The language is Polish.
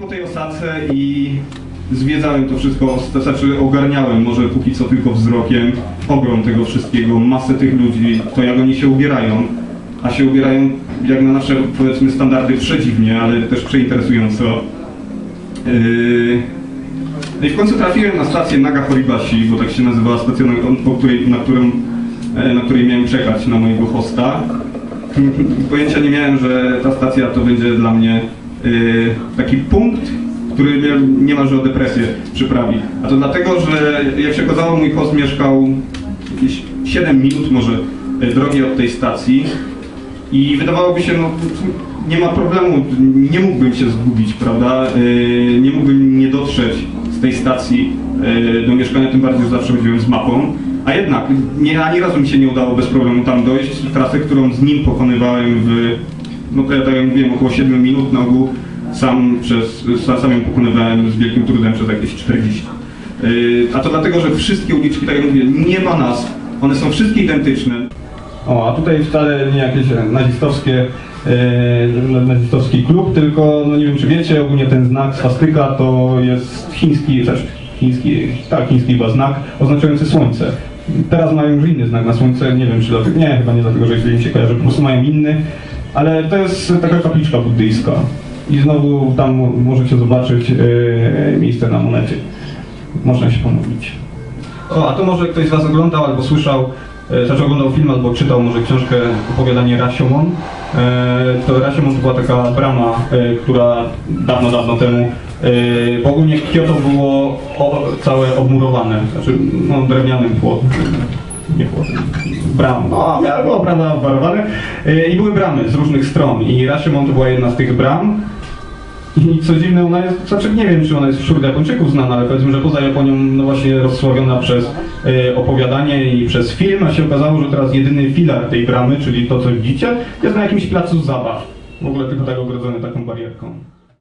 po tej osadce i zwiedzałem to wszystko, znaczy ogarniałem może póki co tylko wzrokiem ogrom tego wszystkiego, masę tych ludzi, to jak oni się ubierają, a się ubierają jak na nasze powiedzmy standardy przedziwnie, ale też przeinteresująco. Yy, no i w końcu trafiłem na stację Naga Horibashi, bo tak się nazywała stacja, na, po której, na, którą, e, na której miałem czekać na mojego hosta. Pojęcia nie miałem, że ta stacja to będzie dla mnie taki punkt, który mnie niemalże o depresję przyprawi. A to dlatego, że jak się okazało, mój host mieszkał jakieś 7 minut może y, drogi od tej stacji i wydawałoby się, no nie ma problemu, nie mógłbym się zgubić, prawda? Y, nie mógłbym nie dotrzeć z tej stacji y, do mieszkania, tym bardziej, że zawsze chodziłem z mapą. A jednak, nie, ani razu mi się nie udało bez problemu tam dojść. Trasę, którą z nim pokonywałem w, no to ja tak jak mówiłem, około 7 minut na ogół, sam przez, sam ją pokonywałem z wielkim trudem przez jakieś 40. Yy, a to dlatego, że wszystkie uliczki, tak jak mówię, nie ma nazw, one są wszystkie identyczne. O, a tutaj wcale nie jakieś nazistowskie, e, nazistowski klub, tylko, no nie wiem czy wiecie, ogólnie ten znak swastyka to jest chiński, znaczy chiński, tak, chiński chyba znak oznaczający słońce. Teraz mają już inny znak na słońce, nie wiem czy dlatego, nie, chyba nie dlatego, że źle się kojarzy, po prostu mają inny, ale to jest taka kapliczka buddyjska. I znowu tam mo- możecie zobaczyć e, miejsce na monecie. Można się pomodlić. O, a to może ktoś z Was oglądał albo słyszał, e, znaczy oglądał film albo czytał może książkę opowiadanie Rasiomon. E, to Rasiomon to była taka brama, e, która dawno, dawno temu, e, bo ogólnie Kyoto było o, całe obmurowane, znaczy no, drewnianym płotem. Nie płotem, bram. No, miało- było brama obwarowane e, i były bramy z różnych stron i Rasiomon to była jedna z tych bram. I co dziwne, ona jest, znaczy nie wiem, czy ona jest wśród Japończyków znana, ale powiedzmy, że poza Japonią no właśnie rozsławiona przez e, opowiadanie i przez film, a się okazało, że teraz jedyny filar tej bramy, czyli to, co widzicie, jest na jakimś placu zabaw. W ogóle tylko tak ogrodzony taką barierką.